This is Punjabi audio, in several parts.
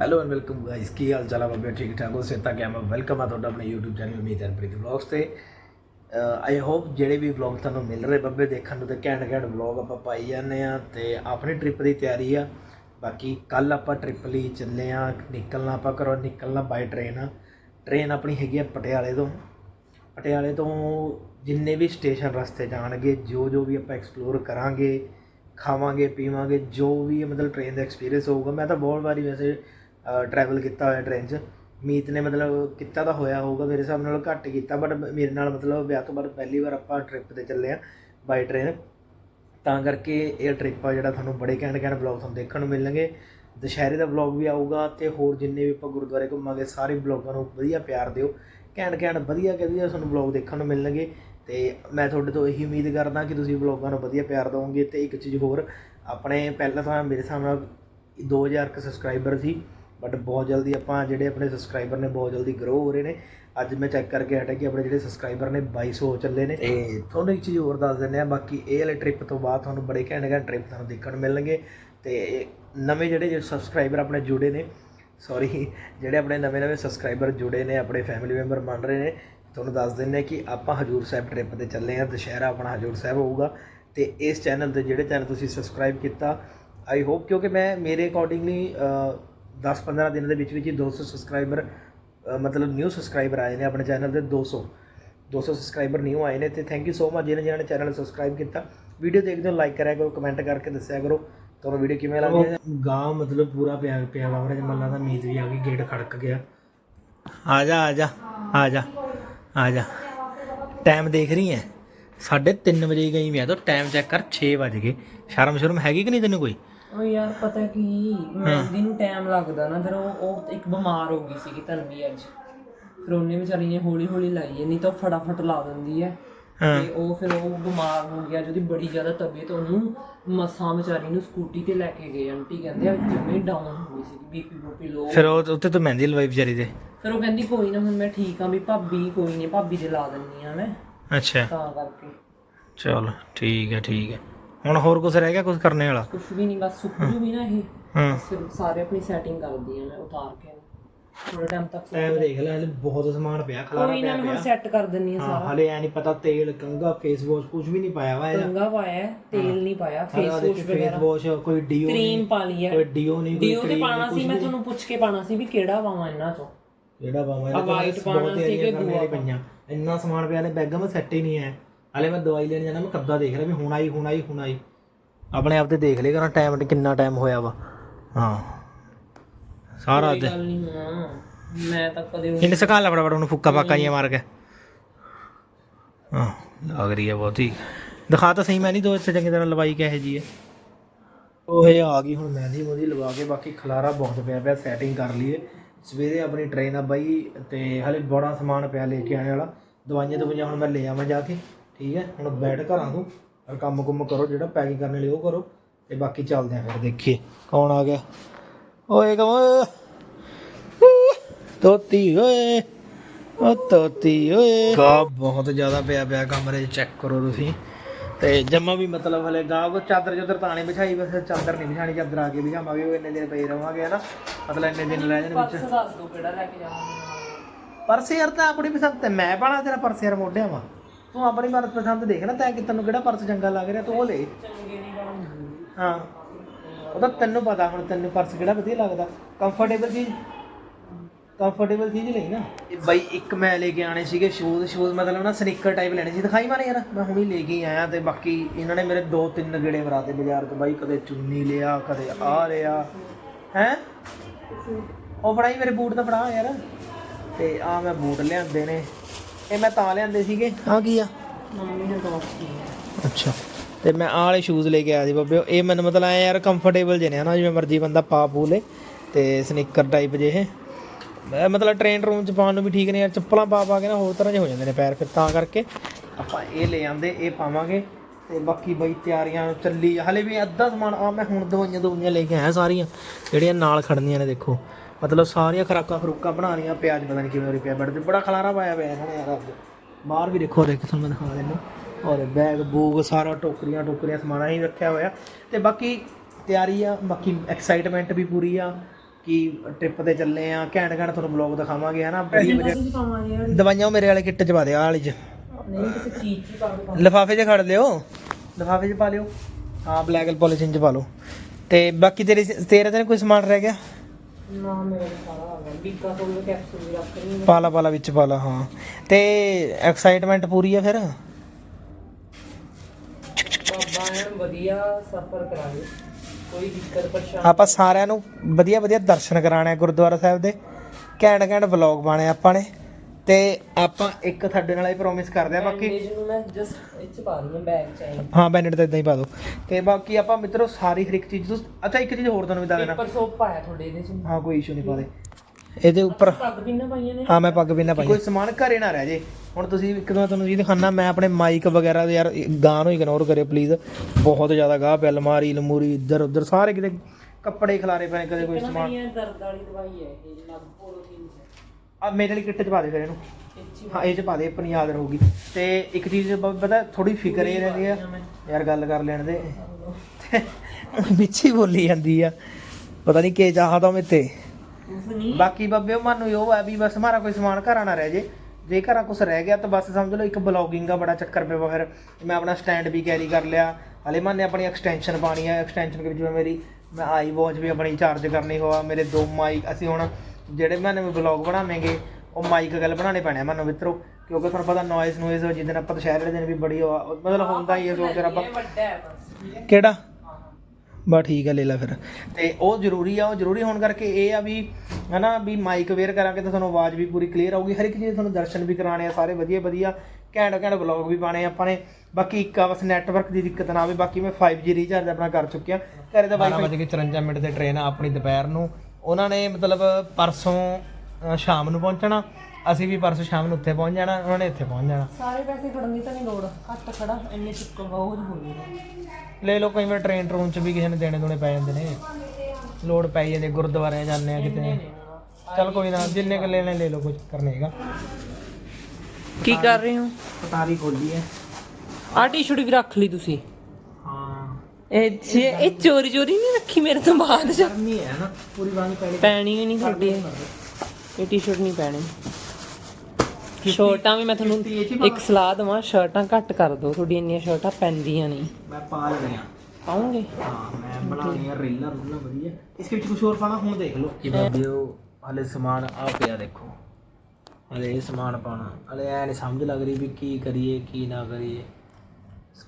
ਹੈਲੋ ਐਂਡ ਵੈਲਕਮ ਗਾਇਸ ਕੀ ਹਾਲ ਚਾਲ ਆ ਬਾਬੇ? ਠੀਕ ਠਾਕ ਹੋ? ਸੇਤਾ ਕਿ ਮੈਂ ਵੈਲਕਮ ਆ ਤੁਹਾਡਾ ਆਪਣੇ YouTube channel Meet Harpreet vlogs ਤੇ। ਆਈ ਹੋਪ ਜਿਹੜੇ ਵੀ ਵਲੌਗ ਤੁਹਾਨੂੰ ਮਿਲ ਰਹੇ ਬੱਬੇ, ਦੇਖਣ ਨੂੰ ਤੇ ਘੈਂਟ ਘੈਂਟ ਵਲੌਗ ਆਪਾਂ ਪਾਈ ਜਾਂਦੇ ਆ ਤੇ ਆਪਣੀ ਟ੍ਰਿਪ ਦੀ ਤਿਆਰੀ ਆ। ਬਾਕੀ ਕੱਲ ਆਪਾਂ ਟ੍ਰਿਪ ਲਈ ਚੱਲੇ ਆ, ਨਿਕਲਣਾ ਆਪਾਂ ਘਰੋਂ, ਨਿਕਲਣਾ ਬਾਈ ਟ੍ਰੇਨ ਆ। ਟ੍ਰੇਨ ਆਪਣੀ ਹੈਗੀ ਆ ਪਟਿਆਲੇ ਤੋਂ। ਪਟਿਆਲੇ ਤੋਂ ਜਿੰਨੇ ਵੀ ਸਟੇਸ਼ਨ ਰਸਤੇ ਜਾਣਗੇ, ਜੋ ਜੋ ਵੀ ਆਪਾਂ ਐਕਸਪਲੋਰ ਕਰਾਂਗੇ, ਖਾਵਾਂਗੇ, ਪੀਵਾਂਗੇ, ਜੋ ਵੀ ਮਤਲਬ ਟ੍ਰੇਨ ਦਾ ਐਕਸਪੀਰੀਅੰਸ ਹੋਊਗਾ, ਮੈਂ ਤਾਂ ਬਹੁਤ ਵਾਰੀ ਵੈਸੇ ਟਰੈਵਲ ਕੀਤਾ ਹੋਇਆ ਟ੍ਰੇਨ 'ਚ। ਮੀਤ ਨੇ ਮਤਲਬ ਕੀਤਾ ਤਾਂ ਹੋਇਆ ਹੋਊਗਾ, ਮੇਰੇ ਹਿਸਾਬ ਨਾਲ ਘੱਟ ਕੀਤਾ ਬਟ ਮੇਰੇ ਨਾਲ ਮਤਲਬ ਵਿਆਹ ਤੋਂ ਬਾਅਦ ਪਹਿਲੀ ਵਾਰ ਆਪਾਂ ਟ੍ਰਿਪ ਤੇ ਚੱਲੇ ਆ ਬਾਈ ਟ੍ਰੇਨ ਤਾਂ ਕਰਕੇ ਇਹ ਟ੍ਰਿਪ ਆ ਜਿਹੜਾ ਤੁਹਾਨੂੰ ਬੜੇ ਘੈਂਟ ਘੈਂਟ ਵਲੌਗ ਤੁਹਾਨੂੰ ਦੇਖਣ ਨੂੰ ਮਿਲਣਗੇ। ਦੁਸ਼ਹਿਰੇ ਦਾ ਵਲੌਗ ਵੀ ਆਊਗਾ ਤੇ ਹੋਰ ਜਿੰਨੇ ਵੀ ਆਪਾਂ ਗੁਰਦੁਆਰੇ ਘੁੰਮਾਂਗੇ, ਸਾਰੇ ਵਲੌਗਾਂ ਨੂੰ ਵਧੀਆ ਪਿਆਰ ਦਿਓ। ਘੈਂਟ ਘੈਂਟ ਵਧੀਆ ਵਧੀਆ ਤੁਹਾਨੂੰ ਵਲੌਗ ਦੇਖਣ ਨੂੰ ਮਿਲਣਗੇ। ਤੇ ਮੈਂ ਤੁਹਾਡੇ ਤੋਂ ਇਹੀ ਉਮੀਦ ਕਰਦਾ ਕਿ ਤੁਸੀਂ ਵਲੌਗਾਂ ਨੂੰ ਵਧੀਆ ਪਿਆਰ ਦਿਓਗੇ ਤੇ ਇੱਕ ਚੀਜ਼ ਹੋਰ, ਆਪਣੇ ਪਹਿਲਾਂ ਤਾਂ ਮੇਰੇ ਹਿਸਾਬ ਨਾਲ 2000 ਕ ਸਬਸਕ੍ਰਾਈਬਰ ਸੀ। ਬਟ ਬਹੁਤ ਜਲਦੀ ਆਪਾਂ ਜਿਹੜੇ ਆਪਣੇ ਸਬਸਕ੍ਰਾਈਬਰ ਨੇ ਬਹੁਤ ਜਲਦੀ ਗਰੋ ਹੋ ਰਹੇ ਨੇ। ਅੱਜ ਮੈਂ ਚੈੱਕ ਕਰਕੇ ਹਟਿਆ ਕਿ ਆਪਣੇ ਜਿਹੜੇ ਸਬਸਕ੍ਰਾਈਬਰ ਨੇ 2200 ਚੱਲੇ ਨੇ। ਤੇ ਤੁਹਾਨੂੰ ਇੱਕ ਚੀਜ਼ ਹੋਰ ਦੱਸ ਦਿੰਦੇ ਆ ਬਾਕੀ ਇਹ ਵਾਲੇ ਟ੍ਰਿਪ ਤੋਂ ਬਾਅਦ ਤੁਹਾਨੂੰ ਬੜੇ ਘੈਂਟ ਘੈਂਟ ਟ੍ਰਿਪ ਤੁਹਾਨੂੰ ਦੇਖਣ ਨੂੰ ਮਿਲਣਗੇ। ਤੇ ਨਵੇਂ ਜਿਹੜੇ ਸਬਸਕ੍ਰਾਈਬਰ ਆਪਣੇ ਜੁੜੇ ਨੇ ਸੌਰੀ ਜਿਹੜੇ ਆਪਣੇ ਨਵੇਂ ਨਵੇਂ ਸਬਸਕ੍ਰਾਈਬਰ ਜੁੜੇ ਨੇ ਆਪਣੇ ਫੈਮਿਲੀ ਮੈਂਬਰ ਬਣ ਰਹੇ ਨੇ ਤੁਹਾਨੂੰ ਦੱਸ ਦਿੰਦੇ ਹਾਂ ਕਿ ਆਪਾਂ ਹਜੂਰ ਸਾਹਿਬ ਟ੍ਰਿਪ ਤੇ ਚੱਲੇ ਹਾਂ। ਦੁਸ਼ਹਿਰਾ ਆਪਣਾ ਹਜੂਰ ਸਾਹਿਬ ਹੋਊਗਾ। ਤੇ ਇਸ ਚੈਨਲ ਤੇ ਜਿਹੜੇ ਚੈਨਲ ਤੁਸੀਂ ਸਬਸਕ੍ਰਾਈਬ ਕੀਤਾ ਆਈ ਹੋਪ ਕਿਉਂਕਿ ਮੈਂ ਮੇਰੇ ਅਕੋਰਡਿੰਗਲੀ 10-15 ਦਿਨ ਦੇ ਵਿੱਚ ਵਿੱਚ ਹੀ 200 ਸਬਸਕ੍ਰਾਈਬਰ ਮਤਲਬ ਨਿਊ ਸਬਸਕ੍ਰਾਈਬਰ ਆਏ ਨੇ ਆਪਣੇ ਚੈਨਲ ਤੇ 200 200 ਸਬਸਕ੍ਰਾਈਬਰ ਨਿਊ ਆਏ ਨੇ ਤੇ ਥੈਂਕ ਯੂ ਸੋ ਮਚ ਜਿਹਨੇ ਜਿਹਨੇ ਚੈਨਲ ਸਬਸਕ੍ਰਾਈਬ ਕੀਤਾ। ਵੀਡੀਓ ਦੇਖਦੇ ਹੋ ਲਾਈਕ ਕਰਿਆ ਕਰੋ ਕਮੈਂਟ ਕਰਕੇ ਦੱਸਿਆ ਕਰੋ ਤੁਹਾਨੂੰ ਵੀਡੀਓ ਕਿਵੇਂ ਲੱਗੀ ਗਾਂ ਮਤਲਬ ਪੂਰਾ ਪਿਆ ਪਿਆ ਵਾਵਰੇ ਜਮਲਾ ਦਾ ਮੀਤ ਵੀ ਆ ਗਈ ਗੇਟ ਖੜਕ ਗਿਆ। ਆ ਜਾ ਆ ਜਾ ਆ ਜਾ ਆ ਜਾ। ਟਾਈਮ ਦੇਖ ਰਹੀ ਹੈ? ਸਾਢੇ 3 ਵਜੇ ਗਈ ਮੈਂ ਤਾਂ ਟਾਈਮ ਚੈੱਕ ਕਰ 6 ਵਜ ਗਏ। ਸ਼ਰਮ ਸ਼ਰਮ ਹੈਗੀ ਕਿ ਨਹੀਂ ਤੈਨੂੰ ਕੋਈ? ਓ ਯਾਰ ਪਤਾ ਕੀ ਮਹਿੰਦੀ ਨੂੰ ਟਾਈਮ ਲੱਗਦਾ ਨਾ ਫਿਰ ਉਹ ਉਹ ਇੱਕ ਬਿਮਾਰ ਹੋ ਗਈ ਸੀਗੀ ਧਰਮੀ ਅੱਜ। ਫਿਰ ਉਹਨੇ ਵਿਚਾਰੀ ਨੇ ਹੌਲੀ ਹੌਲੀ ਲਾਈ ਹੈ ਨਹੀਂ ਤਾਂ ਉਹ ਫਟਾਫਟ ਲਾ ਦਿੰਦੀ ਹੈ। ਤੇ ਉਹ ਫਿਰ ਉਹ ਬਿਮਾਰ ਹੋ ਗਿਆ ਜਿਹਦੀ ਬੜੀ ਜ਼ਿਆਦਾ ਤਬੀਅਤ ਉਹਨੂੰ ਮਸਾਂ ਵਿਚਾਰੀ ਨੂੰ ਸਕੂਟੀ ਤੇ ਲੈ ਕੇ ਗਏ ਆਂਟੀ ਕਹਿੰਦੇ ਆ ਜਮੇ ਡਾਊਨ ਹੋ ਗਈ ਸੀ ਬੀਪੀ ਬੂਪੀ ਲੋ ਫਿਰ ਉਹ ਉੱਤੇ ਤੋਂ ਮਹਿੰਦੀ ਲਵਾਈ ਵਿਚਾਰੀ ਦੇ? ਫਿਰ ਉਹ ਕਹਿੰਦੀ ਕੋਈ ਨਾ ਹੁਣ ਮੈਂ ਠੀਕ ਆ ਵੀ ਭਾਬੀ ਕੋਈ ਨਹੀਂ ਭਾਬੀ ਦੇ ਲਾ ਦਿੰਨੀ ਆ ਮੈਂ। ਅੱਛਾ। ਤਾਂ ਕਰਕੇ। ਚਲ ਠੀਕ ਹੈ ਠੀਕ ਹੈ। ਹੁਣ ਹੋਰ ਕੁਝ ਰਹਿ ਗਿਆ ਕੁਝ ਕਰਨੇ ਵਾਲਾ? ਕੁਝ ਵੀ ਨਹੀਂ ਬਸ ਸੁੱਕ ਜੂ ਵੀ ਨਾ ਇਹ। ਹਾਂ। ਫਿਰ ਸਾਰੇ ਆਪਣੀ ਸੈਟਿੰਗ ਕਰਦੀ ਆ ਮੈਂ ਉਤਾਰ ਕੇ। ਥੋੜੇ ਟਾਈਮ ਤੱਕ ਟਾਈਮ ਦੇਖ ਲੈ ਹਲੇ ਬਹੁਤ ਸਮਾਨ ਪਿਆ ਖਲਾਰਾ ਕੋਈ ਨਾ ਪਿਆ ਮੈਂ ਹੁਣ ਸੈੱਟ ਕਰ ਦਿੰਨੀ ਆ ਹਾਂ ਹਲੇ ਐ ਨਹੀਂ ਪਤਾ ਤੇਲ ਕੰਗਾ ਫੇਸ ਵਾਸ਼ ਕੁਝ ਵੀ ਨਹੀਂ ਪਾਇਆ ਵਾ ਇਹਦਾ। ਕੰਗਾ ਪਾਇਆ ਹੈ, ਤੇਲ ਨਹੀਂ ਪਾਇਆ ਫੇਸ ਵਾਸ਼ ਫੇਸ ਵਾਸ਼ ਕੋਈ ਡੀਓ ਕਰੀਮ ਪਾ ਲਈ ਹੈ। ਕੋਈ ਡੀਓ ਨਹੀਂ ਕੋਈ ਡੀਓ ਤੇ ਪਾਣਾ ਸੀ ਮੈਂ ਤੁਹਾਨੂੰ ਪੁੱਛ ਕੇ ਪਾਣਾ ਸੀ ਵੀ ਕਿਹੜਾ ਪਾਵਾਂ ਇਹਨਾਂ ਚੋਂ। ਜਿਹੜਾ ਬਾਵਾ ਆ white ਪਾਉਣਾ ਸੀ ਕਿ ਦੂਆ ਪਈਆਂ। ਇੰਨਾ ਸਮਾਨ ਪਿਆ ਨੇ ਬੈਗਾਂ ਵਿੱਚ ਸੈੱਟ ਹੀ ਨਹੀਂ ਹੈ। ਹਲੇ ਮੈਂ ਦਵਾਈ ਲੈਣ ਜਾਣਾ ਮੈਂ ਕੱਦਾ ਦੇਖ ਰਿਹਾ ਵੀ ਹੁਣ ਆਈ ਹੁਣ ਆਈ ਹੁਣ ਆਈ। ਆਪਣੇ ਆਪ ਤੇ ਦੇਖ ਲੈ ਕਰਾਂ ਟਾਈਮ ਕਿੰਨਾ ਟਾਈਮ ਹੋਇਆ ਵਾ। ਹਾਂ। ਸਾਰਾ ਕੋਈ ਗੱਲ ਨਹੀਂ ਹੋਣਾ ਮੈਂ ਤਾਂ ਕਦੇ ਇਹਨੇ ਸਕਾ ਲਾ ਬੜਾ ਬੜਾ ਉਹਨੂੰ ਫੁੱਕਾ ਪਾਕਾ ਜਿਹਾ ਮਾਰ ਕੇ। ਹਾਂ ਲੱਗ ਰਹੀ ਹੈ ਬਹੁਤ। ਹੀ ਦਿਖਾ ਤਾਂ ਸਹੀ ਮੈਂ ਨਹੀਂ ਦੋ ਇੱਥੇ ਚੰਗੀ ਤਰ੍ਹਾਂ ਲਵਾਈ ਕਿਹੋ ਜੀ ਹੈ ਉਹ ਇਹ ਆ ਗਈ ਹੁਣ ਮਹਿੰਦੀ ਮੁੰਦੀ ਲਵਾ ਕੇ ਬਾਕੀ ਖਲਾਰਾ ਬਹੁਤ ਪਿਆ ਪਿਆ ਸੈਟਿੰਗ ਕਰ ਲਈਏ। ਸਵੇਰੇ ਆਪਣੀ ਟ੍ਰੇਨ ਆ ਬਾਈ ਤੇ ਹਲੇ ਬੜਾ ਸਮਾਨ ਪਿਆ ਲੈ ਕੇ ਆਣੇ ਵਾਲਾ। ਦਵਾਈਆਂ ਦਵਾਈਆਂ ਹੁਣ ਮੈਂ ਲੈ ਆਵਾਂ ਜਾ ਕੇ। ਠੀਕ ਹੈ? ਹੁਣ ਬੈਠ ਘਰਾਂ ਨੂੰ ਔਰ ਕੰਮ ਕੁੰਮ ਕਰੋ ਜਿਹੜਾ ਪੈਕਿੰਗ ਕਰਨ ਲਈ ਉਹ ਕਰੋ ਤੇ ਬਾਕੀ ਚੱਲਦੇ ਆ ਫਿਰ ਦੇਖੀਏ ਕੌਣ ਆ ਗਿਆ। ਓਏ ਕਮ ਤੋਤੀ ਓਏ ਓ ਤੋਤੀ ਓਏ। ਗਾ ਬਹੁਤ ਜ਼ਿਆਦਾ ਪਿਆ ਪਿਆ ਕਮਰੇ 'ਚ ਚੈੱਕ ਕਰੋ ਤੁਸੀਂ। ਤੇ ਜੰਮਾ ਵੀ ਮਤਲਬ ਹਲੇ ਗਾ ਉਹ ਚਾਦਰ ਚਾਦਰ ਤਾਂ ਨਹੀਂ ਵਿਛਾਈ ਬਸ ਚਾਦਰ ਨਹੀਂ ਵਿਛਾਣੀ ਚਾਦਰ ਆ ਕੇ ਵਿਛਾਵਾਂਗੇ ਉਹ ਇੰਨੇ ਦਿਨ ਪਈ ਰਵਾਂਗੇ ਹਨਾ? ਮਤਲਬ ਇੰਨੇ ਦਿਨ ਰਹਿ ਜਾਣ ਵਿੱਚ। ਪਰਸ ਦੱਸ ਦੋ ਕਿਹੜਾ ਲੈ ਕੇ ਜਾਵਾਂਗੇ। ਪਰਸ ਯਾਰ ਤਾਂ ਆਪਣੀ ਪਸੰਦ ਤੇ ਮੈਂ ਪਾਣਾ ਤੇਰਾ ਪਰਸ ਯਾਰ ਮੋਢਿਆਂ ਵਾ। ਤੂੰ ਆਪਣੀ ਮਨ ਪਸੰਦ ਦੇਖ ਨਾ, ਤੈਂ ਕਿ ਤੈਨੂੰ ਕਿਹੜਾ ਪਰਸ ਚੰਗਾ ਲੱਗ ਰਿਹਾ, ਤੂੰ ਉਹ ਲੈ। ਚੰਗੇ ਨਹੀਂ ਬਣਦੇ ਹਾਂ ਉਹਦਾ ਤੈਨੂੰ ਪਤਾ, ਹੁਣ ਤੈਨੂੰ ਪਰਸ ਕਿਹੜਾ ਵਧੀਆ ਲੱਗਦਾ। ਕੰਫਰਟੇਬਲ ਚੀਜ਼ ਕੰਫਰਟੇਬਲ ਚੀਜ਼ ਲਈ ਨਾ। ਇਹ ਬਾਈ, ਇੱਕ ਮੈਂ ਲੈ ਕੇ ਆਣੇ ਸੀਗੇ ਸ਼ੂਜ਼ ਸ਼ੂਜ਼ ਮਤਲਬ ਨਾ ਸਨੀਕਰ ਟਾਈਪ ਲੈਣੇ ਸੀ। ਦਿਖਾਈ ਮਾਰੇ ਯਾਰ, ਮੈਂ ਹੁਣੀ ਲੈ ਕੇ ਆਇਆ ਤੇ ਬਾਕੀ ਇਹਨਾਂ ਨੇ ਮੇਰੇ ਦੋ ਤਿੰਨ ਗੇੜੇ ਮਰਾਤੇ ਬਾਜ਼ਾਰ ਤੋਂ। ਬਾਈ, ਕਦੇ ਚੁੰਨੀ ਲਿਆ, ਕਦੇ ਆ ਲਿਆ। ਹੈ? ਉਹ ਫੜਾਈ ਮੇਰੇ ਬੂਟ ਤਾਂ ਫੜਾ ਯਾਰ। ਤੇ ਆ ਮੈਂ ਬੂਟ ਲਿਆਂਦੇ ਨੇ। ਇਹ ਮੈਂ ਤਾਂ ਲਿਆਂਦੇ ਸੀਗੇ। ਆ ਕੀ ਆ? ਮੰਮੀ ਨੇ ਟੌਪ ਕੀ ਹੈ ਅੱਛਾ। ਤੇ ਮੈਂ ਆਹ ਵਾਲੇ ਸ਼ੂਜ਼ ਲੈ ਕੇ ਆਇਆ ਸੀ ਬੱਬੇ। ਇਹ ਮੈਨੂੰ ਮਤਲਬ ਐ ਯਾਰ ਕੰਫਰਟੇਬਲ ਜਿਹੇ ਨੇ ਹਨਾ ਜਿਵੇਂ ਮਰਜ਼ੀ ਬੰਦਾ ਪਾ ਪੂ ਲੇ ਤੇ ਸਨੀਕਰ ਟਾਈਪ ਜਿਹੇ। ਮੈਂ ਮਤਲਬ ਟ੍ਰੇਨ ਰੂਮ ਚ ਪਾਉਣ ਨੂੰ ਵੀ ਠੀਕ ਨੇ ਯਾਰ ਚੱਪਲਾਂ ਪਾ ਪਾ ਕੇ ਨਾ ਹੋਰ ਤਰ੍ਹਾਂ ਜਿਹੇ ਹੋ ਜਾਂਦੇ ਨੇ ਪੈਰ ਫਿਰ ਤਾਂ ਕਰਕੇ। ਆਪਾਂ ਇਹ ਲੈ ਆਂਦੇ ਇਹ ਪਾਵਾਂਗੇ। ਤੇ ਬਾਕੀ ਬਈ ਤਿਆਰੀਆਂ ਚੱਲੀ ਹਲੇ ਵੀ ਅੱਧਾ ਸਮਾਨ ਆ ਮੈਂ ਹੁਣ ਦਵਾਈਆਂ ਦਵਾਈਆਂ ਲੈ ਕੇ ਆਇਆ ਸਾਰੀਆਂ ਜਿਹੜੀਆਂ ਨਾਲ ਖੜਨੀਆਂ ਨੇ ਦੇਖੋ। ਮਤਲਬ ਸਾਰੀਆਂ ਖਰਾਕਾਂ ਖਰੂਕਾਂ ਬਣਾ ਰਹੀਆਂ ਪਿਆਜ਼ ਪਤਾ ਨਹੀਂ ਕਿਵੇਂ ਰਹੀ ਪਿਆ ਬੜ ਤੇ ਬੜਾ ਖਲਾਰਾ ਪਾਇਆ ਪਿਆ ਇਹਨਾਂ ਨੇ ਯਾਰ ਅੱਜ। ਬਾਹਰ ਵੀ ਦੇਖੋ ਦੇਖ ਤੁਹਾਨੂੰ ਮੈਂ ਦਿਖਾ ਦਿੰਦਾ। ਔਰ ਬੈਗ ਬੂਗ ਸਾਰਾ ਟੋਕਰੀਆਂ ਟੋਕਰੀਆਂ ਸਮਾਨਾ ਹੀ ਰੱਖਿਆ ਹੋਇਆ। ਤੇ ਬਾਕੀ ਤਿਆਰੀ ਆ ਬਾਕੀ ਐਕਸਾਈਟਮੈਂਟ ਵੀ ਪੂਰੀ ਆ ਕੀ ਟ੍ਰਿਪ ਤੇ ਚੱਲੇ ਆ। ਘੈਂਟ ਘੈਂਟ ਤੁਹਾਨੂੰ ਬਲੌਗ ਦਿਖਾਵਾਂਗੇ ਹਨਾ? ਦਵਾਈਆਂ ਮੇਰੇ ਵਾਲੇ ਕਿੱਟ ਚ ਪਾ ਆਹ ਵਾਲੀ ਚ। ਨਹੀਂ ਕਿਸੇ ਚੀਜ਼ ਚ ਪਾ ਲਿਫਾਫੇ 'ਚ ਖੜ ਲਿਓ। ਲਿਫਾਫੇ 'ਚ ਪਾ ਲਿਓ। ਹਾਂ ਬਲੈਕ ਪੋਲੀਥੀਨ 'ਚ ਪਾ ਲਓ। ਤੇ ਬਾਕੀ ਤੇਰੇ ਤੇਰੇ ਤੇ ਕੋਈ ਸਮਾਨ ਰਹਿ ਗਿਆ? ਨਾ ਮੇਰੇ ਕੋਲ ਸਾਰਾ ਆ ਗਿਆ। ਬੀਕਾ ਕੋਲ ਕੈਪਸੂਲ ਵੀ ਰੱਖ ਰਹੀ ਪਾਲਾ ਪਾਲਾ ਵਿੱਚ ਪਾਲਾ ਹਾਂ। ਤੇ ਐਕਸਾਈਟਮੈਂਟ ਪੂਰੀ ਆ ਫਿਰ? ਬਾਬਾ ਐਨ ਵਧੀਆ ਸਫਰ ਕਰਾਏ। ਕੋਈ ਦਿੱਕਤ ਪਰੇਸ਼ਾਨੀ ਆਪਾਂ ਸਾਰਿਆਂ ਨੂੰ ਵਧੀਆ ਵਧੀਆ ਦਰਸ਼ਨ ਕਰਾਣੇ ਆ ਗੁਰਦੁਆਰਾ ਸਾਹਿਬ ਦੇ। ਘੈਂਟ ਘੈਂਟ ਵਲੌਗ ਬਾਣੇ ਆਪਾਂ ਨੇ। ਤੇ ਆਪਾਂ ਇੱਕ ਤੁਹਾਡੇ ਨਾਲ ਹੀ ਪ੍ਰੋਮਿਸ ਕਰਦੇ ਆ ਬਾਕੀ bandage ਨੂੰ ਮੈਂ ਜਸਟ ਚ ਪਾ ਰਹੀ ਹਾਂ ਬੈਗ ਚ ਆਈ ਹਾਂ ਬੈਨੇਟ ਤਾਂ ਇਦਾਂ ਹੀ ਪਾ ਦਿਓ ਤੇ ਬਾਕੀ ਆਪਾਂ ਮਿੱਤਰੋ ਸਾਰੀ ਹਰ ਇੱਕ ਚੀਜ਼ ਤੁਸੀਂ ਅੱਛਾ ਇੱਕ ਚੀਜ਼ ਹੋਰ ਤੁਹਾਨੂੰ ਵੀ ਦੱਸ ਦੇਣਾ। ਪੇਪਰ ਸੋਪ ਪਾਇਆ ਤੁਹਾਡੇ ਇਹਦੇ ਚ। ਹਾਂ ਕੋਈ ਇਸ਼ੂ ਨਹੀਂ ਪਾ ਦੇ ਇਹਦੇ ਉੱਪਰ ਪੱਗ ਬਿੰਨਾ ਪਾਈਆਂ ਨੇ? ਹਾਂ ਮੈਂ ਪੱਗ ਬਿੰਨਾ ਪਾਈ ਕੋਈ ਸਮਾਨ ਘਰੇ ਨਾ ਰਹਿ ਜੇ। ਹੁਣ ਤੁਸੀਂ ਇੱਕ ਦੋ ਤੁਹਾਨੂੰ ਜੀ ਦਿਖਾਣਾ ਮੈਂ ਆਪਣੇ ਮਾਈਕ ਵਗੈਰਾ ਦੇ ਯਾਰ ਗਾਂ ਨੂੰ ਇਗਨੋਰ ਕਰਿਓ ਪਲੀਜ਼ ਬਹੁਤ ਜ਼ਿਆਦਾ ਗਾਹ ਪਿਆ ਅਲਮਾਰੀ ਲਮੂਰੀ ਇੱਧਰ ਉੱਧਰ ਸਾਰੇ ਕਿਤੇ ਕੱਪੜੇ ਖਿਲਾਰੇ ਪਏ ਨੇ, ਕਦੇ ਕੋਈ ਸਮਾਨ ਇਹ ਦਰਦ ਵਾਲੀ ਦਵਾਈ ਹੈ ਇਹ ਲੱਗ ਆ ਮੇਰੇ ਲਈ ਕਿੱਟ ਚ ਪਾ ਦੇ ਫਿਰ ਇਹਨੂੰ। ਹਾਂ, ਇਹ ਚ ਪਾ ਦੇ, ਆਪਣੀ ਯਾਦ ਰਹੂਗੀ। ਤੇ ਇੱਕ ਚੀਜ਼ ਬ- ਪਤਾ ਥੋੜੀ ਫਿਕਰ ਇਹ ਰਹਿੰਦੀ ਆ। ਯਾਰ, ਗੱਲ ਕਰ ਲੈਣ ਦੇ। ਵਿੱਚ ਹੀ ਬੋਲੀ ਜਾਂਦੀ ਆ। ਪਤਾ ਨਹੀਂ ਕੀ ਚਾਹਤਾ ਮੈਂ ਬਾਕੀ ਬੱਬੇ ਮਨ ਨੂੰ ਇਹ ਵੀ ਬਸ ਹਮਾਰਾ ਕੋਈ ਸਮਾਨ ਘਰਾਂ ਨਾ ਰਹਿ ਜੇ। ਜੇ ਘਰਾਂ ਕੁਛ ਰਹਿ ਗਿਆ ਤਾਂ ਬਸ ਸਮਝ ਲਓ, ਇੱਕ ਬਲੌਗਿੰਗ ਦਾ ਬੜਾ ਚੱਕਰ ਪਿਆ ਵਾ ਫਿਰ ਮੈਂ ਆਪਣਾ ਸਟੈਂਡ ਵੀ ਕੈਰੀ ਕਰ ਲਿਆ। ਹਲੇ ਮਨ ਆਪਣੀ ਐਕਸਟੈਂਸ਼ਨ ਪਾਣੀ ਆ। ਐਕਸਟੈਂਸ਼ਨ ਦੇ ਵਿੱਚ ਮੈਂ ਮੇਰੀ, ਮੈਂ ਆਈ ਵਾਚ ਵੀ ਆਪਣੀ ਚਾਰਜ ਕਰਨੀ ਹੋਆ। ਮੇਰੇ ਦੋ ਮਾਈਕ ਅਸੀਂ ਹੁਣ ਜਿਹੜੇ ਮੈਂ ਨਵੇਂ ਬਲੌਗ ਬਣਾਵਾਂਗੇ ਉਹ ਮਾਈਕ ਗੱਲ ਬਣਾਉਣੇ ਪੈਣੇ ਆ ਮੈਨੂੰ ਮਿੱਤਰੋ ਕਿਉਂਕਿ ਤੁਹਾਨੂੰ ਪਤਾ ਨੋਇਜ਼ ਨੋਇਜ਼ ਜਿੱਦਣ ਆਪਾਂ ਦੁਸ਼ਹਿਰੇ ਦੇ ਦਿਨ ਵੀ ਬੜੀ ਹੋਆ ਮਤਲਬ ਹੁੰਦਾ ਹੀ ਹੈ ਸੋਚ ਆਪਾਂ ਇਹ ਵੱਡਾ ਹੈ ਬਸ। ਕਿਹੜਾ? ਬਾ ਠੀਕ ਹੈ ਲੈ ਲੈ ਫਿਰ। ਤੇ ਉਹ ਜ਼ਰੂਰੀ ਆ ਉਹ ਜ਼ਰੂਰੀ ਹੋਣ ਕਰਕੇ ਇਹ ਆ ਵੀ ਹਨਾ ਵੀ ਮਾਈਕ ਵੇਅਰ ਕਰਾਂਗੇ ਤਾਂ ਤੁਹਾਨੂੰ ਆਵਾਜ਼ ਵੀ ਪੂਰੀ ਕਲੀਅਰ ਆਊਗੀ। ਹਰ ਇੱਕ ਚੀਜ਼ ਤੁਹਾਨੂੰ ਦਰਸ਼ਨ ਵੀ ਕਰਾਣੇ ਆ ਸਾਰੇ ਵਧੀਆ ਵਧੀਆ। ਘੈਂਟ ਘੈਂਟ ਵਲੌਗ ਵੀ ਪਾਣੇ ਆ ਆਪਾਂ ਨੇ। ਬਾਕੀ ਇੱਕ ਆ ਬਸ ਨੈਟਵਰਕ ਦੀ ਦਿੱਕਤ ਨਾ ਆਵੇ। ਬਾਕੀ ਮੈਂ 5G ਰੀਚਾਰਜ ਆਪਣਾ ਕਰ ਚੁੱਕਿਆ। ਘਰੇ ਤਾਂ ਵਾਈਫਾਈ ਵਜੇ 54 ਮਿੰਟ ਤੇ ਟ੍ਰੇਨ ਆ ਆਪਣੀ ਦੁਪਹਿਰ ਨੂੰ। ਉਹਨਾਂ ਨੇ ਮਤਲਬ ਪਰਸੋਂ ਸ਼ਾਮ ਨੂੰ ਪਹੁੰਚਣਾ। ਅਸੀਂ ਵੀ ਪਰਸੋਂ ਸ਼ਾਮ ਨੂੰ ਉੱਥੇ ਪਹੁੰਚ ਜਾਣਾ ਉਹਨਾਂ ਨੇ ਇੱਥੇ ਪਹੁੰਚ ਜਾਣਾ। ਸਾਰੇ ਪੈਸੇ ਖੜਨ ਦੀ ਤਾਂ ਨਹੀਂ ਲੋੜ ਘੱਟ ਖੜਾ ਇੰਨੇ ਚੁੱਕੂਗਾ ਉਹ ਹੀ ਹੋਣੀ ਲੈ ਲਓ ਕਈ ਵਾਰ ਟ੍ਰੇਨ ਟਰੂਨ ਚ ਵੀ ਕਿਸੇ ਨੇ ਦੇਣੇ ਦੁਣੇ ਪੈ ਜਾਂਦੇ ਨੇ। ਲੋਡ ਪੈ ਜਾਂਦੇ ਗੁਰਦੁਆਰੇ ਜਾਂਦੇ ਆ ਕਿਤੇ। ਚੱਲ ਕੋਈ ਨਾ ਜਿੰਨੇ ਕੁ ਲੈਣੇ ਲੈ ਲਓ ਕੁਝ ਕਰਨੇ ਹੈਗਾ। ਕੀ ਕਰ ਰਹੇ ਹੋ? ਪਟਾਰੀ ਖੋਲੀ ਹੈ। ਆ ਟੀ-ਸ਼ਰਟ ਵੀ ਰੱਖ ਲਈ ਤੁਸੀਂ। ਇਹ ਇਹ ਚੋਰੀ ਚੋਰੀ ਨਹੀਂ ਰੱਖੀ ਮੇਰੇ ਤੋਂ ਬਾਅਦ ਚ। ਗਰਮੀ ਹੈ ਨਾ ਪੂਰੀ ਬਾਂਹ ਪੈਣੀ ਪੈਣੀ ਹੀ ਨਹੀਂ ਤੁਹਾਡੀ ਇਹ। ਟੀ-ਸ਼ਰਟ ਨਹੀਂ ਪੈਣੀ। ਸ਼ਰਟਾਂ ਵੀ ਮੈਂ ਤੁਹਾਨੂੰ ਇੱਕ ਸਲਾਹ ਦਵਾਂ ਸ਼ਰਟਾਂ ਘੱਟ ਕਰ ਦਿਓ ਤੁਹਾਡੀਆਂ ਇੰਨੀਆਂ ਸ਼ਰਟਾਂ ਪੈਂਦੀਆਂ ਨਹੀਂ। ਮੈਂ ਪਾ ਲਿਆ ਪਾਉਂਗੇ? ਹਾਂ ਮੈਂ ਬਣਾਉਣੀ ਆ ਰੀਲਾਂ ਰੂਲਾਂ ਵਧੀਆ। ਇਸ ਵਿੱਚ ਕੁਝ ਹੋਰ ਪਾਣਾ ਹੁਣ ਦੇਖ ਲਓ। ਕਿ ਬਾਬਿਓ ਹਲੇ ਸਮਾਨ ਆ ਪਿਆ ਦੇਖੋ। ਹਲੇ ਇਹ ਸਮਾਨ ਪਾਣਾ ਹਲੇ ਐ ਨਹੀਂ ਸਮਝ ਲੱਗ ਰਹੀ ਵੀ ਕੀ ਕਰੀਏ ਕੀ ਨਾ ਕਰੀਏ।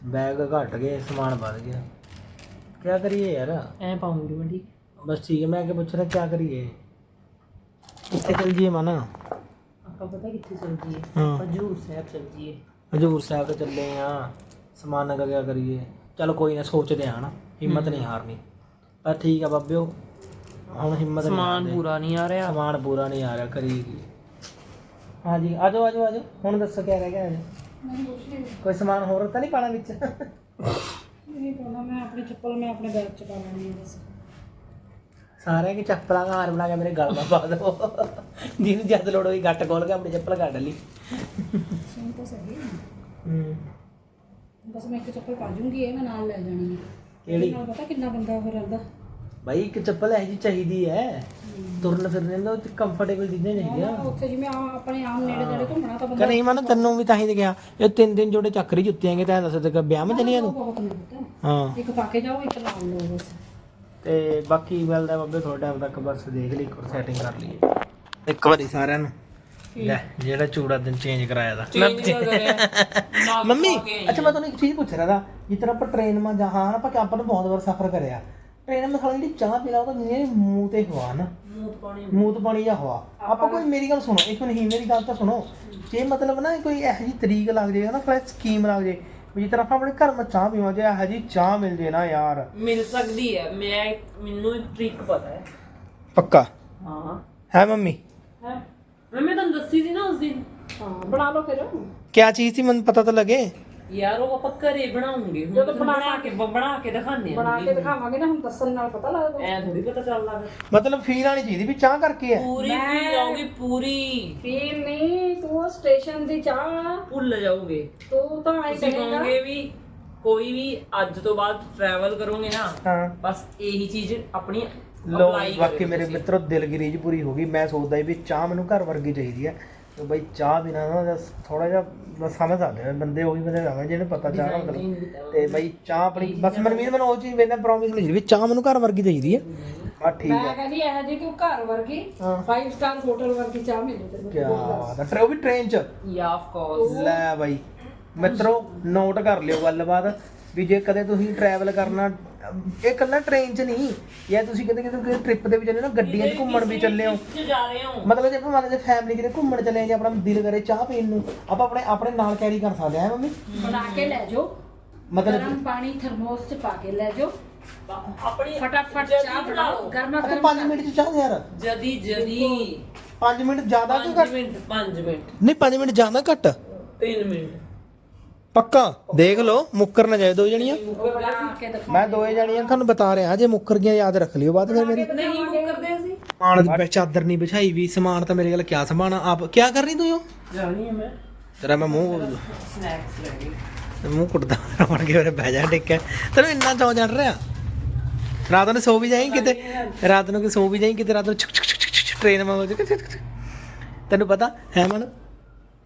ਬੈਗ ਘਟ ਗਏ ਸਮਾਨ ਵੱਧ ਗਿਆ। ਕੀ ਕਰੀਏ ਯਾਰ? ਐ ਪਾਉਂਗੀ ਮੈਂ ਠੀਕ ਬਸ ਠੀਕ ਹੈ ਮੈਂ ਅੱਗੇ ਪੁੱਛ ਰਿਹਾ ਕੀ ਕਰੀਏ? ਕਿੱਥੇ ਚਲ ਜੀਏ ਮਨ? ਆਪਾਂ ਪਤਾ ਕਿੱਥੇ ਚੱਲ ਜੀਏ ਹਾਂ। ਹਜੂਰ ਸਾਹਿਬ ਚੱਲ ਜੀਏ ਹਜੂਰ ਸਾਹਿਬ ਤੇ ਚੱਲੇ ਆ। ਸਮਾਨ ਦਾ ਕਿਆ ਕਰੀਏ? ਚਲ ਕੋਈ ਨਾ ਸੋਚਦੇ ਆ ਹਨਾ ਹਿੰਮਤ ਨਹੀਂ ਹਾਰਨੀ। ਪਰ ਠੀਕ ਆ ਬਾਬਿਓ ਹੁਣ ਹਿੰਮਤ ਨਹੀਂ ਸਮਾਨ ਹਾਰਦੇ। ਪੂਰਾ ਨਹੀਂ ਆ ਰਿਹਾ। ਸਮਾਨ ਪੂਰਾ ਨਹੀਂ ਆ ਰਿਹਾ ਕਰੀਏ ਕੀ? ਹਾਂਜੀ ਆਜੋ ਆਜੋ ਆਜੋ। ਹੁਣ ਦੱਸੋ ਕਿਆ ਰਹਿ ਗਿਆ ਹਜੇ ਕੋਈ ਸਮਾਨ ਹੋਰ ਤਾਂ ਨਹੀਂ ਪਾਣਾ ਵਿੱਚ? ਨਹੀਂ ਪਾਉਣਾ ਮੈਂ ਆਪਣੀ ਚੱਪਲ ਮੈਂ ਆਪਣੇ ਬੈਗ ਚ ਪਾ ਲੈਣੀ ਹੈ ਬਸ। ਸਾਰਿਆਂ ਕੀ ਚੱਪਲਾਂ ਦਾ ਹਾਰ ਬਣਾ ਕੇ ਮੇਰੇ ਗਲ 'ਮਾ ਪਾ ਦਿਓ ਜਿਹਨੂੰ ਜਦ ਲੋੜ ਹੋਈ ਗੱਟ ਖੋਲ ਕੇ ਆਪਣੀ ਚੱਪਲ ਕੱਢ ਲਈ। ਸੁਣ ਤਾਂ ਸਹੀ ਹੂੰ। ਬਸ ਮੈਂ ਇੱਕ ਚੱਪਲ ਪਾ ਜੂੰਗੀ ਇਹ ਮੈਂ ਨਾਲ ਲੈ ਜਾਣੀ ਹੈ ਕਿਹੜੀ? ਨਾਲ ਪਤਾ ਕਿੰਨਾ ਬੰਦਾ ਹੋ ਰਹਿੰਦਾ? ਭਾਈ ਇੱਕ ਚੱਪਲ ਇਹ ਜੀ ਚਾਹੀਦੀ ਹੈ। ਤੁਰਨ ਫਿਰਨ ਤੇ ਕੰਫਰਟੇਬਲ ਚੀਜ਼ਾਂ ਚਾਹੀਦੀਆਂ। ਉੱਥੇ ਜਿਵੇਂ ਆ ਆਪਣੇ ਆਮ ਨੇੜੇ ਤੇੜੇ ਘੁੰਮਣਾ ਤਾਂ ਬੰਦਾ ਕਿ ਨਹੀਂ ਮਨ ਤੈਨੂੰ ਵੀ ਤਾਂ ਹੀ ਤੇ ਗਿਆ ਇਹ ਤਿੰਨ ਦਿਨ ਜੋੜੇ ਚੱਕਰੀ ਜੁੱਤੀਆਂ ਹੈਗੇ ਤਾਂ ਦੱਸ ਤੇ ਵਿਆਹ ਮੈਂ ਚਲੀ ਤੂੰ ਬਹੁਤ ਹਾਂ। ਇੱਕ ਪਾ ਕੇ ਜਾਓ ਇੱਕ ਨਾਲ ਲਓ ਬਸ। ਤੇ ਬਾਕੀ ਮਿਲਦਾ ਬਾਬੇ ਥੋੜਾ ਟਾਈਮ ਤੱਕ ਬਸ ਦੇਖ ਲਈ ਇੱਕ ਵਾਰ ਸੈਟਿੰਗ ਕਰ ਲਈਏ। ਇੱਕ ਵਾਰੀ ਸਾਰਿਆਂ ਨੂੰ। ਲੈ ਜਿਹੜਾ ਚੂੜਾ ਦਿਨ ਚੇਂਜ ਕਰਾਇਆ ਦਾ। ਮੰਮੀ ਅੱਛਾ ਮੈਂ ਤੁਹਾਨੂੰ ਇੱਕ ਚੀਜ਼ ਪੁੱਛ ਰਿਹਾ ਦਾ ਜਿਸ ਤਰ੍ਹਾਂ ਆਪਾਂ ਟ੍ਰੇਨ ਮਾ ਜਹਾਂ ਆਪਾਂ ਕਿ ਆਪਾਂ ਨੇ ਬਹੁਤ ਵਾਰ ਸਫ਼ਰ ਕਰਿਆ। ਟ੍ਰੇਨ ਮੇ ਖਾਲੀ ਜਿਹੜੀ ਚਾਹ ਪੀਲਾ ਉਹ ਤਾਂ ਮੇਰੇ ਮੂੰਹ ਤੇ ਹਵਾ ਨਾ। ਮੂੰਹ ਤੋਂ ਪਾਣੀ ਜਾਂ ਹਵਾ। ਆਪਾਂ ਕੋਈ ਮੇਰੀ ਗੱਲ ਸੁਣੋ ਇੱਕ ਨਹੀਂ ਮੇਰੀ ਗੱਲ ਤਾਂ ਸੁਣੋ। ਜੇ ਮਤਲਬ ਨਾ ਕੋਈ ਇਹੋ ਜਿਹੀ ਤਰੀਕ ਲੱਗ ਜਾਏ ਨਾ ਥੋੜਾ ਸਕੀਮ ਲੱਗ ਜਾਏ ਵੀ ਜਿਸ ਤਰ੍ਹਾਂ ਆਪਾਂ ਆਪਣੇ ਘਰ ਮਾ ਚਾਹ ਪੀਵਾਂ ਜੇ ਇਹੋ ਜਿਹੀ ਚਾਹ ਮਿਲ ਜੇ ਨਾ ਯਾਰ। ਮਿਲ ਸਕਦੀ ਹੈ। ਮੈਂ ਮੈਨੂੰ ਇੱਕ ਟ੍ਰਿਕ ਪਤਾ ਹੈ। ਪੱਕਾ? ਹਾਂ। ਹੈ ਮੰਮੀ? ਹੈ। ਮੈਂ ਤੁਹਾਨੂੰ ਦੱਸੀ ਸੀ ਨਾ ਉਸ ਦਿਨ। ਹਾਂ ਬਣਾ ਲਓ ਫਿਰ। ਕਿਆ ਚੀਜ਼ ਸੀ ਮੈਨੂੰ ਪਤਾ ਤਾਂ ਲੱਗੇ। ਯਾਰ ਉਹ ਆਪਾਂ ਘਰੇ ਬਣਾਉਂਗੇ ਹੁਣ ਜਦੋਂ ਬਣਾ ਕੇ ਬਣਾ ਕੇ ਆ ਬਣਾ ਕੇ ਦਿਖਾਵਾਂਗੇ ਨਾ ਹੁਣ ਦੱਸਣ ਨਾਲ ਪਤਾ ਲੱਗਦਾ। ਐ ਥੋੜੀ ਪਤਾ ਚੱਲਦਾ ਫਿਰ। ਮਤਲਬ ਫੀਲ ਆਣੀ ਚਾਹੀਦੀ ਵੀ ਚਾਹ ਕਰਕੇ ਹੈ। ਪੂਰੀ ਫੀਲ ਆਉਗੀ ਪੂਰੀ। ਫੀਲ ਨਹੀਂ ਤੂੰ ਸਟੇਸ਼ਨ ਦੀ ਚਾਹ ਭੁੱਲ ਜਾਓਗੇ ਤੂੰ ਤਾਂ ਐ ਤੁਸੀਂ ਕਹੇਗਾ ਕਹੋਗੇ ਵੀ ਕੋਈ ਵੀ ਅੱਜ ਤੋਂ ਬਾਅਦ ਟਰੈਵਲ ਕਰੋਗੇ ਨਾ ਹਾਂ। ਬਸ ਇਹੀ ਚੀਜ਼ ਆਪਣੀ ਲੋ ਬਾਕੀ ਮੇਰੇ ਮਿੱਤਰੋ ਦਿਲ ਦੀ ਰੀਝ ਪੂਰੀ ਹੋ ਗਈ। ਮੈਂ ਸੋਚਦਾ ਸੀ ਵੀ ਚਾਹ ਮੈਨੂੰ ਘਰ ਵਰਗੀ ਚਾਹੀਦੀ ਹੈ। ਤੇ ਬਈ ਚਾਹ ਬਿਨਾ ਨਾ ਥੋੜਾ ਜਿਹਾ ਬਸ ਸਮਝ ਆਦੇ ਆ ਬੰਦੇ ਉਹੀ ਬੰਦੇ ਆਵੇ ਜਿਹਨੂੰ ਪਤਾ ਚਾਹ ਦਾ ਮਤਲਬ। ਤੇ ਬਈ ਚਾਹ ਆਪਣੀ ਬਸ ਮਨਮੀਤ ਮੈਨੂੰ ਉਹ ਚੀਜ਼ ਵੇਂਦਾ ਪ੍ਰੋਮਿਸ ਲਈ ਵੀ ਚਾਹ ਮੈਨੂੰ ਘਰ ਵਰਗੀ ਚਾਹੀਦੀ ਹੈ। ਆ ਠੀਕ ਮੈਂ ਹੈ ਕਹਿੰਦੀ ਇਹ ਜੇ ਕਿ ਘਰ ਵਰਗੀ ਹਾਂ। 5 ਸਟਾਰ ਹੋਟਲ ਵਰਗੀ ਚਾਹ ਮਿਲੇ ਕੀ ਬਾਤ ਹੈ ਉਹ ਵੀ ਟ੍ਰੇਨ 'ਚ? ਯਾ ਆਫ ਕੋਰਸ ਲੈ ਬਾਈ। ਮਿੱਤਰੋ ਨੋਟ ਕਰ ਲਿਓ ਗੱਲਬਾਤ। ਵੀ ਜੇ ਕਦੇ ਤੁਸੀਂ ਟਰੈਵਲ ਕਰਨਾ ਇਹ ਕੱਲਾ ਟ੍ਰੇਨ 'ਚ ਨਹੀਂ ਜਾਂ ਤੁਸੀਂ ਕਦੇ ਕਿਤੇ ਕਿਸੇ ਟ੍ਰਿਪ ਦੇ ਵੀ ਚੱਲੇ ਨਾ ਗੱਡੀਆਂ 'ਚ ਘੁੰਮਣ ਵੀ ਚੱਲੇ ਹੋ। ਜਾ ਰਹੇ ਹੋ। ਮਤਲਬ ਜੇ ਆਪਾਂ ਮੰਨ ਲਓ ਫੈਮਿਲੀ ਕਿਤੇ ਘੁੰਮਣ ਚੱਲੇ ਆ ਜਾਂ ਆਪਣਾ ਦਿਲ ਕਰੇ ਚਾਹ ਪੀਣ ਨੂੰ ਆਪਾਂ ਆਪਣੇ ਆਪਣੇ ਨਾਲ ਕੈਰੀ ਕਰ ਸਕਦੇ ਆ ਮੰਮੀ? ਬਣਾ ਕੇ ਲੈ ਜਾਓ। ਮਤਲਬ ਗਰਮ ਪਾਣੀ ਥਰਮੋਸ ਚ ਪਾ ਕੇ ਲੈ ਜਾਓ। ਆਪਣੀ ਫਟਾਫਟ ਚਾਹ ਬਣਾਓ। ਗਰਮਾ ਅੱਛਾ ਗਰਮ 5 ਮਿੰਟ 'ਚ ਚਾਹ ਯਾਰ ਜਦੀ ਜਦੀ। 5 ਮਿੰਟ ਜ਼ਿਆਦਾ ਕਿ 5 ਘੱਟ? Minute 5 minute. ਨਹੀਂ 5 ਮਿੰਟ ਜ਼ਿਆਦਾ ਘੱਟ। 3 ਮਿੰਟ। ਪੱਕਾ? ਦੇਖ ਲਓ ਮੁੱਕਰ ਨਾ ਜਾਏ ਦੋ ਜਣੀਆਂ। ਮੈਂ ਦੋਏ ਜਣੀਆਂ ਤੁਹਾਨੂੰ ਬਤਾ ਰਿਹਾ ਜੇ ਮੁੱਕਰ ਗਿਆ ਯਾਦ ਰੱਖ ਲਿਓ ਬਾਅਦ ਫਿਰ ਮੇਰੀ। ਨਹੀਂ ਮੁੱਕਰਦੇ ਸੀ ਸਮਾਨ ਦੀ ਚਾਦਰ ਨਹੀਂ ਵਿਛਾਈ ਵੀ ਸਮਾਨ ਤਾਂ ਮੇਰੇ ਕੋਲ ਕਿਆ ਆ? ਆਪ ਕਿਆ ਕਰ ਰਹੀ ਤੂੰ ਯੋ ਜਾਣੀ ਹੈ ਮੈਂ। ਤੇਰਾ ਮੈਂ ਮੂੰਹ ਸਨੈਕਸ ਲੈ ਗਈ ਮੂੰਹ ਕੁੱਟਦਾ ਰਮਣ ਕੇ ਮੇਰੇ ਬਹਿ ਜਾ ਟਿੱਕੇ ਤੈਨੂੰ ਇੰਨਾ ਚਾਅ ਚੜ ਰਿਹਾ? ਰਾਤ ਨੂੰ ਸੋ ਵੀ ਜਾਈਂ ਕਿਤੇ? ਰਾਤ ਨੂੰ ਕਿ ਸੋ ਵੀ ਜਾਈਂ ਕਿਤੇ? ਰਾਤ ਨੂੰ ਛੁਕ ਛੁਕ ਛੁਕ ਛੁਕ ਛੁਕ ਟ੍ਰੇਨ ਮਾ ਤੈਨੂੰ ਪਤਾ ਹੈ ਮਨ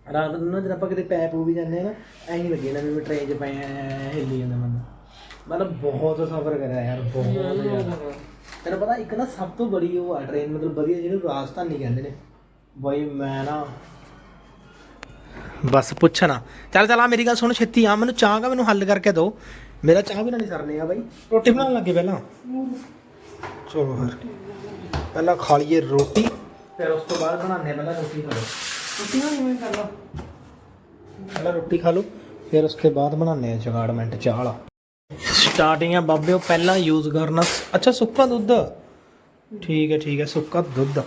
ਰਾਤ ਨੂੰ ਨਾ ਜਦ ਆਪਾਂ ਕਿਤੇ ਪੈ ਪੂ ਵੀ ਜਾਂਦੇ ਆ ਨਾ ਐਂ ਹੀ ਲੱਗੇ ਨਾ ਵੀ ਟ੍ਰੇਨ 'ਚ ਪਏ ਐਂ ਹਿੱਲੀ ਜਾਂਦਾ ਮਨ ਮਤਲਬ ਬਹੁਤ ਸਫ਼ਰ ਕਰਿਆ ਯਾਰ ਬਹੁਤ ਜ਼ਿਆਦਾ। ਤੈਨੂੰ ਪਤਾ ਇੱਕ ਨਾ ਸਭ ਤੋਂ ਬੜੀ ਉਹ ਆ ਟ੍ਰੇਨ ਮਤਲਬ ਵਧੀਆ ਜਿਹਨੂੰ ਰਾਜਧਾਨੀ ਕਹਿੰਦੇ ਨੇ। ਬਈ ਮੈਂ ਨਾ ਬਸ ਪੁੱਛਣਾ। ਚੱਲ ਚੱਲ ਆ ਮੇਰੀ ਗੱਲ ਸੁਣ ਛੇਤੀ ਆ ਮੈਨੂੰ ਚਾਹ ਕਾ ਮੈਨੂੰ ਹੱਲ ਕਰਕੇ ਦਿਓ ਮੇਰਾ ਚਾਹ ਵੀ ਨਾ ਨਹੀਂ ਸਰਨੇ ਆ ਬਾਈ। ਰੋਟੀ ਬਣਾਉਣ ਲੱਗੇ ਪਹਿਲਾਂ? ਚਲੋ ਫਿਰ। ਪਹਿਲਾਂ ਖਾ ਲਈਏ ਰੋਟੀ ਫਿਰ ਉਸ ਤੋਂ ਬਾਅਦ ਬਣਾਉਂਦੇ ਆ ਪਹਿਲਾਂ ਰੋਟੀ। ਖਾ ਨਾ ਕਰ ਪਹਿਲਾਂ ਰੋਟੀ ਖਾ ਲਓ ਫਿਰ ਉਸ ਤੋਂ ਬਾਅਦ ਬਣਾਉਂਦੇ ਆ ਜਗਾੜਮੈਂਟ ਚਾਹ ਵਾਲਾ ਸਟਾਰਟਿੰਗ ਆ ਬਾਬਿਓ ਪਹਿਲਾਂ ਯੂਜ਼ ਕਰਨਾ ਅੱਛਾ ਸੁੱਕਾ ਦੁੱਧ। ਠੀਕ ਹੈ ਠੀਕ ਹੈ ਸੁੱਕਾ ਦੁੱਧ।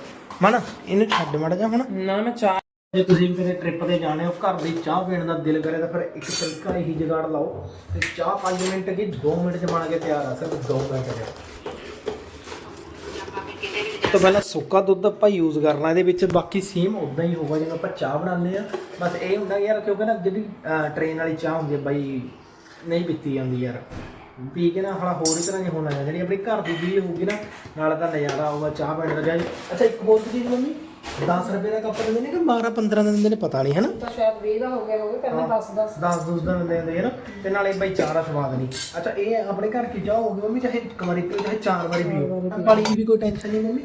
ਮਨ ਇਹਨੂੰ ਛੱਡ ਮੜ ਜਾ ਹੁਣ ਨਾ ਮੈਂ ਚਾਹ ਜੇ ਤੁਸੀਂ ਵੀ ਕਿਤੇ ਟ੍ਰਿਪ ਤੇ ਜਾਣੇ ਹੋ ਘਰ ਦੀ ਚਾਹ ਪੀਣ ਦਾ ਦਿਲ ਕਰੇ ਤਾਂ ਫਿਰ ਇੱਕ ਤਰੀਕਾ ਇਹੀ ਜਗਾੜ ਲਾਓ। ਤੇ ਚਾਹ 5 ਮਿੰਟ ਕੀ 2 ਮਿੰਟ ਚ ਬਣ ਕੇ ਤਿਆਰ ਆ ਸਿਰਫ 2 ਮਿੰਟ ਚ। ਤੋਂ ਪਹਿਲਾਂ ਸੁੱਕਾ ਦੁੱਧ ਆਪਾਂ ਯੂਜ਼ ਕਰਨਾ ਇਹਦੇ ਵਿੱਚ ਬਾਕੀ ਸੇਮ ਉਦਾਂ ਹੀ ਹੋਊਗਾ ਜਿਵੇਂ ਆਪਾਂ ਚਾਹ ਬਣਾਉਂਦੇ ਆ ਬਸ ਇਹ ਹੁੰਦਾ ਯਾਰ ਕਿਉਂਕਿ ਨਾ ਜਿਹੜੀ ਟ੍ਰੇਨ ਵਾਲੀ ਚਾਹ ਹੁੰਦੀ ਹੈ ਬਾਈ ਨਹੀਂ ਪੀਤੀ ਜਾਂਦੀ ਯਾਰ। ਪੀ ਕੇ ਨਾ ਹਲਾ ਹੋਰ ਹੀ ਤਰ੍ਹਾਂ ਦੀ ਹੋਣਾ ਜਿਹੜੀ ਆਪਣੀ ਘਰ ਦੀ ਚੀਜ਼ ਹੋਊਗੀ ਨਾ ਨਾਲ ਤਾਂ ਨਜ਼ਾਰਾ ਆਊਗਾ ਚਾਹ ਪੀਣ ਦਾ ਜਾਂ ਅੱਛਾ ਇੱਕ ਹੋਰ ਚੀਜ਼ ਮੰਮੀ 10 ਰੁਪਏ ਦਾ ਕੱਪ ਦਿੰਦੇ ਨੇ ਕਿ 12 15 ਦਿੰਦੇ ਨੇ ਪਤਾ ਨਹੀਂ ਹੈ ਨਾ ਤਾਂ ਸ਼ਾਇਦ 20 ਦਾ ਹੋ ਗਿਆ ਹੋਵੇ ਪਹਿਲਾਂ 10 10 10 ਦੂਸ ਦਿਨ ਦੇ ਦਿੰਦੇ ਹਨ ਤੇ ਨਾਲੇ ਬਈ ਚਾਹ ਦਾ ਸਵਾਦ ਨਹੀਂ। ਅੱਛਾ ਇਹ ਆਪਣੇ ਘਰ ਕੀ ਚਾਹ ਹੋਊਗੀ ਮੰਮੀ ਚਾਹੇ ਇੱਕ ਵਾਰੀ ਪੀਓ ਚਾਹੇ ਚਾਰ ਵਾਰੀ ਪੀਓ। ਪਾਣੀ ਦੀ ਵੀ ਕੋਈ ਟੈਨਸ਼ਨ ਨਹੀਂ ਮੰਮੀ?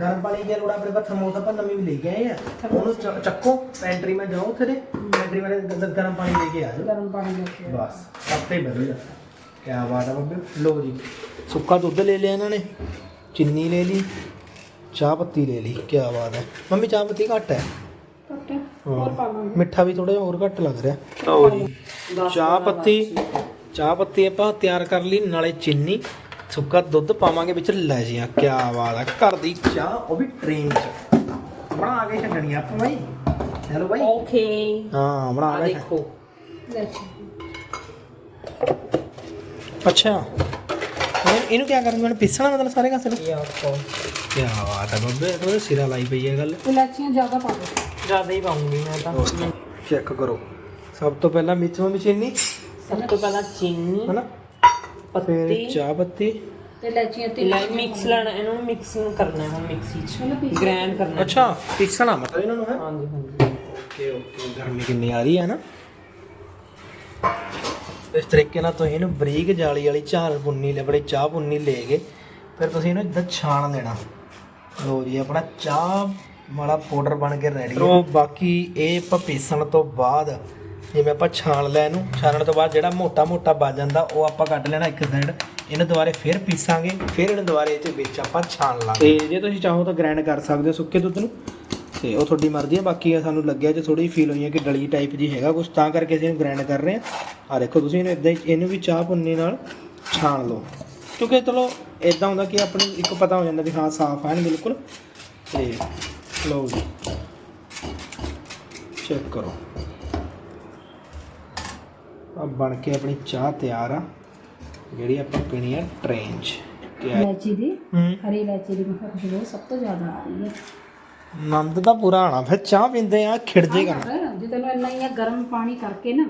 ਗਰਮ ਪਾਣੀ ਦੀ ਲੋੜ ਆਪਣੇ ਪਾਸ ਥਰਮੋਸ ਆਪਾਂ ਨਵੀਂ ਵੀ ਲੈ ਕੇ ਆਏ ਆ। ਉਹਨੂੰ ਚੱਕੋ ਪੈਂਟਰੀ ਮੈਂ ਜਾਓ ਉੱਥੇ ਦੇ ਪੈਂਟਰੀ ਵਾਲੇ ਗਰਮ ਪਾਣੀ ਲੈ ਕੇ ਆ ਜਾਓ। ਗਰਮ ਪਾਣੀ ਲੈ ਕੇ ਬਸ ਸਭ ਤੋਂ ਵਧੀਆ ਕੀ ਬਾਤ ਹੈ ਬੱਬੇ। ਲੋ ਜੀ ਸੁੱਕਾ ਦੁੱਧ ਲੈ ਲਿਆ ਇਹਨਾਂ ਨੇ ਚੀਨੀ ਲੈ ਲਈ ਚਾਹ ਪੱਤੀ ਲੈ ਲਈ ਕੀ ਬਾਤ ਹੈ ਮੰਮੀ ਚਾਹ ਪੱਤੀ ਘੱਟ ਹੈ। ਕੱਟ ਹੋਰ ਪਾ ਲਾਂਗੇ ਮਿੱਠਾ ਵੀ ਥੋੜਾ ਜਿਹਾ ਹੋਰ ਘੱਟ ਲੱਗ ਰਿਹਾ। ਲਓ ਜੀ। ਚਾਹ ਪੱਤੀ ਚਾਹ ਪੱਤੀ ਆਪਾਂ ਤਿਆਰ ਕਰ ਲਈ ਨਾਲੇ ਚੀਨੀ। ਸੁੱਕਾ ਦੁੱਧ ਪਾਵਾਂਗੇ ਵਿੱਚ ਲੈ ਜੀਆਂ ਕੀ ਬਾਤ ਹੈ ਘਰ ਦੀ ਚਾਹ ਉਹ ਵੀ ਟ੍ਰੇਨ 'ਚ। ਬਣਾ ਕੇ ਛੱਡਣੀ ਆ ਆਪਾਂ ਬਾਈ। ਹੈਲੋ ਬਾਈ। ਓਕੇ ਹਾਂ ਬਣਾ ਆ ਕੇ ਦੇਖੋ। ਅੱਛਾ। ਹੁਣ ਇਹਨੂੰ ਕੀ ਕਰਨਾ ਮੈਨੂੰ ਪੀਸਣਾ ਮਤਲਬ ਸਾਰੇ ਕਾਸੇ ਨੂੰ ਕੀ ਬਾਤ ਹੈ ਬੱਬੇ ਥੋੜਾ ਸਿਰਾ ਲਾਈ ਪਈ ਹੈ ਗੱਲ। ਇਲਾਚੀਆਂ ਜ਼ਿਆਦਾ ਪਾ ਦਿਓ। ਜ਼ਿਆਦਾ ਹੀ ਪਾਉਂਗੀ ਮੈਂ ਤਾਂ। ਚੈੱਕ ਕਰੋ। ਸਭ ਤੋਂ ਪਹਿਲਾਂ ਮੰਮੀ ਚੀਨੀ ਸਭ ਤੋਂ ਪਹਿਲਾਂ ਚੀਨੀ। ਹਨਾ? ਫਿਰ ਚਾਹ ਪੱਤੀ। ਤੇ ਇਲਾਚੀਆਂ ਤੇ ਲੈ ਮਿਕਸ ਲੈਣਾ ਇਹਨੂੰ ਮਿਕਸਿੰਗ ਕਰਨਾ ਹੈ ਹੁਣ ਮਿਕਸੀ ਚ। ਪੀਸ ਗ੍ਰਾਈਂਡ ਕਰਨਾ। ਅੱਛਾ ਪੀਸਣਾ ਮਤਲਬ ਇਹਨਾਂ ਨੂੰ ਹੈ? ਹਾਂਜੀ ਹਾਂਜੀ। ਓਕੇ ਓਕੇ ਗਰਮੀ ਕਿੰਨੀ ਆ ਰਹੀ ਹੈ ਨਾ। ਇਸ ਤਰੀਕੇ ਨਾਲ ਤੁਸੀਂ ਇਹਨੂੰ ਬਰੀਕ ਜਾਲੀ ਵਾਲੀ ਝਾਲ ਪੁੰਨੀ ਲੈ ਬੜੀ ਚਾਹ ਪੁੰਨੀ ਲੈ ਕੇ ਫਿਰ ਤੁਸੀਂ ਇਹਨੂੰ ਇਦਾਂ ਛਾਣ ਲੈਣਾ ਲੋ ਜੀ ਆਪਣਾ ਚਾਹ ਵਾਲਾ ਪਾਊਡਰ ਬਣ ਕੇ ਰੈਡੀ ਹੈ। ਬਾਕੀ ਇਹ ਆਪਾਂ ਪੀਸਣ ਤੋਂ ਬਾਅਦ ਜਿਵੇਂ ਆਪਾਂ ਛਾਣ ਲੈ ਇਹਨੂੰ, ਛਾਣਨ ਤੋਂ ਬਾਅਦ ਜਿਹੜਾ ਮੋਟਾ ਮੋਟਾ ਬਚ ਜਾਂਦਾ, ਉਹ ਆਪਾਂ ਕੱਢ ਲੈਣਾ ਇੱਕ ਸਾਈਡ ਇਹਨੂੰ ਦੁਬਾਰੇ ਫਿਰ ਪੀਸਾਂਗੇ, ਫਿਰ ਇਹਨੂੰ ਦੁਬਾਰੇ ਇਹ ਵਿੱਚ ਆਪਾਂ ਛਾਣ ਲਾਂਗੇ। ਤੇ ਜੇ ਤੁਸੀਂ ਚਾਹੋ ਤਾਂ ਗ੍ਰਾਈਂਡ ਕਰ ਸਕਦੇ ਹੋ ਸੁੱਕੇ ਦੁੱਧ ਨੂੰ। ਤੇ ਉਹ ਤੁਹਾਡੀ ਮਰਜ਼ੀ ਹੈ, ਬਾਕੀ ਸਾਨੂੰ ਲੱਗਿਆ ਜੇ ਥੋੜੀ ਫੀਲ ਹੋਈ ਹੈ ਕਿ ਡਲੀ ਟਾਈਪ ਜੀ ਹੈਗਾ ਕੁਝ ਤਾਂ ਕਰਕੇ ਅਸੀਂ ਇਹਨੂੰ ਗ੍ਰਾਈਂਡ ਕਰ ਰਹੇ ਹਾਂ। ਆ ਦੇਖੋ ਤੁਸੀਂ ਇਹਨੂੰ ਇਦਾਂ ਹੀ, ਇਹਨੂੰ ਵੀ ਚਾਹ ਪੁੰਨੀ ਨਾਲ ਛਾਣ ਲਓ। ਕਿਉਂਕਿ ਚਲੋ ਇਦਾਂ ਹੁੰਦਾ ਕਿ ਆਪਣੀ ਇੱਕ ਪਤਾ ਹੋ ਜਾਂਦਾ ਵੀ ਹਾਂ ਸਾਫ਼ ਹੈ ਬਿਲਕੁਲ। ਤੇ ਲਓ ਜੀ ਚੈੱਕ ਕਰੋ। ਆ ਬਣ ਕੇ ਆਪਣੀ ਚਾਹ ਤਿਆਰ ਆ ਜਿਹੜੀ ਆਪਾਂ ਪੀਣੀ ਆ ਟ੍ਰੇਨ 'ਚ। ਕਿਆ ਇਲਾਚੀ ਦੀ? ਹੂੰ। ਹਰੀ ਇਲਾਚੀ ਦੀ ਖੁਸ਼ਬੂ ਸਭ ਤੋਂ ਜ਼ਿਆਦਾ ਆ ਰਹੀ ਹੈ। ਆਨੰਦ ਦਾ ਪੂਰਾ ਆਣਾ ਫਿਰ ਚਾਹ ਪੀਂਦੇ ਆ ਖਿੜਜੇ ਕਰਨਾ। ਕਰ, ਜੇ ਤੈਨੂੰ ਇੰਨਾ ਹੀ ਆ ਗਰਮ ਪਾਣੀ ਕਰਕੇ ਨਾ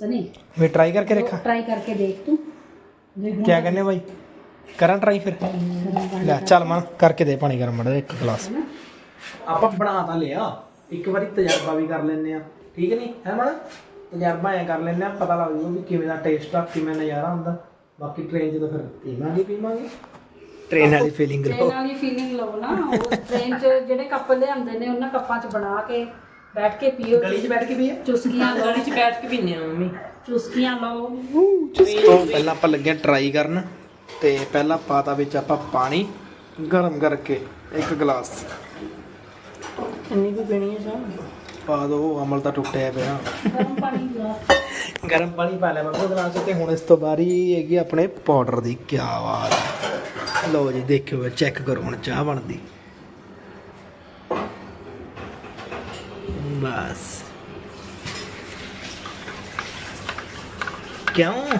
ਸਨੀ। ਵੀ ਟਰਾਈ ਕਰਕੇ ਦੇਖਾਂ। ਟਰਾਈ ਕਰਕੇ ਦੇਖ ਤੂੰ। ਜੇ ਹੁਣ ਕਿਆ ਕਹਿੰਦੇ ਬਾਈ? ਕਰਾਂ ਟਰਾਈ ਫਿਰ। ਲੈ ਚੱਲ ਮਨ ਕਰਕੇ ਦੇ ਪਾਣੀ ਗਰਮ ਮੜਾ ਇੱਕ ਗਲਾਸ। ਆਪਾਂ ਬਣਾ ਤਾਂ ਲਿਆ ਇੱਕ ਵਾਰੀ ਤਜਰਬਾ ਵੀ ਕਰ ਲੈਨੇ ਆ। ਠੀਕ ਨਹੀਂ ਹੈ ਮਨ? ਤਜਰਬਾ ਐ ਕਰ ਲੈਨੇ ਆ ਪਤਾ ਲੱਗ ਜੂ ਵੀ ਕਿਵੇਂ ਦਾ ਟੇਸਟ ਆ ਕਿਵੇਂ ਨਜ਼ਾਰਾ ਹੁੰਦਾ। ਬਾਕੀ ਟ੍ਰੇਨ 'ਚ ਤਾਂ ਫਿਰ ਪੀਵਾਂਗੇ ਪੀਵਾਂਗੇ। ਟ੍ਰੇਨ ਵਾਲੀ ਫੀਲਿੰਗ ਲਓ। ਟ੍ਰੇਨ ਵਾਲੀ ਫੀਲਿੰਗ ਲਓ ਨਾ ਉਹ ਟ੍ਰੇਨ 'ਚ ਜਿਹੜੇ ਕੱਪ ਲਿਆਉਂਦੇ ਨੇ ਉਹਨਾਂ ਕੱਪਾਂ 'ਚ ਬਣਾ ਕੇ ਬੈਠ ਕੇ ਪੀਓ। ਗਲੀ 'ਚ ਬੈਠ ਕੇ ਪੀਏ ਚੁਸਕੀਆਂ ਲਓ। ਗਲੀ 'ਚ ਬੈਠ ਕੇ ਪੀਨੇ ਆ ਮੰਮੀ। ਚੁਸਕੀਆਂ ਲਓ। ਤੋਂ ਪਹਿਲਾਂ ਆਪਾਂ ਲੱਗੇ ਟਰਾਈ ਕਰਨ ਤੇ ਪਹਿਲਾਂ ਪਾਤਾ ਵਿੱਚ ਆਪਾਂ ਪਾਣੀ ਗਰਮ ਕਰਕੇ ਇੱਕ ਗਲਾਸ। ਇੰਨੀ ਵੀ ਪੀਣੀ ਹੈ ਚਾਹ? ਪਾ ਦੋ ਅਮਲ ਤਾਂ ਟੁੱਟਿਆ ਪਿਆ। ਗਰਮ ਪਾਣੀ ਲਾ ਗਰਮ ਪਾਣੀ ਪਾ ਲਿਆ ਮੈਂ ਗਲਾਸ ਤੇ ਹੁਣ ਇਸ ਤੋਂ ਬਾਰੀ ਹੈਗੀ ਆਪਣੇ ਪਾਊਡਰ ਦੀ ਕੀ ਬਾਤ ਲਓ ਜੀ, ਦੇਖਿਓ ਚੈੱਕ ਕਰੋ ਹੁਣ ਚਾਹ ਬਣਦੀ। ਬਸ। ਕਿਉਂ?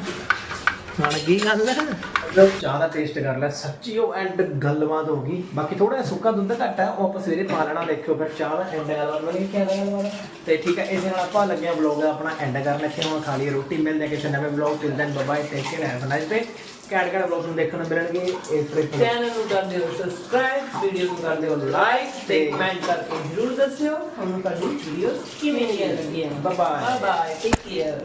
ਹੁਣ ਕੀ ਗੱਲ ਹੈ ਮਤਲਬ ਚਾਹ ਦਾ ਟੇਸਟ ਕਰ ਲੈ ਸੱਚੀ ਉਹ ਐਂਡ ਗੱਲਬਾਤ ਹੋ ਗਈ। ਬਾਕੀ ਥੋੜਾ ਜਿਹਾ ਸੁੱਕਾ ਦੁੱਧ ਘੱਟ ਹੈ ਉਹ ਆਪਾਂ ਸਵੇਰੇ ਪਾ ਲੈਣਾ ਦੇਖਿਓ ਫਿਰ ਚਾਹ ਦਾ ਐਂਡ ਗੱਲਬਾਤ ਬਣੀ ਕੀ ਗੱਲਬਾਤ ਤੇ ਠੀਕ ਹੈ ਇਸੇ ਨਾਲ ਆਪਾਂ ਲੱਗਿਆ ਵਲੌਗ ਆਪਣਾ ਐਂਡ ਕਰਨ ਲੱਗੇ ਹੁਣ ਖਾ ਲਈ ਰੋਟੀ ਮਿਲਦੇ ਹਾਂ ਕਿਸੇ ਨਵੇਂ vlog till then bye take care have a nice day ਕੈਡ ਕੈਡ ਵਲੌਗ ਨੂੰ ਦੇਖਣ ਨੂੰ ਮਿਲਣਗੇ ਇਸ ਤਰੀਕੇ ਚੈਨਲ ਨੂੰ ਕਰ ਦਿਓ ਸਬਸਕ੍ਰਾਈਬ ਵੀਡੀਓ ਨੂੰ ਕਰ ਦਿਓ ਲਾਈਕ ਤੇ ਕਮੈਂਟ ਕਰਕੇ ਜ਼ਰੂਰ ਦੱਸਿਓ। ਤੁਹਾਨੂੰ ਸਾਡੀ ਵੀਡੀਓਜ਼ ਕਿਵੇਂ ਲੱਗੀਆਂ। Bye bye take care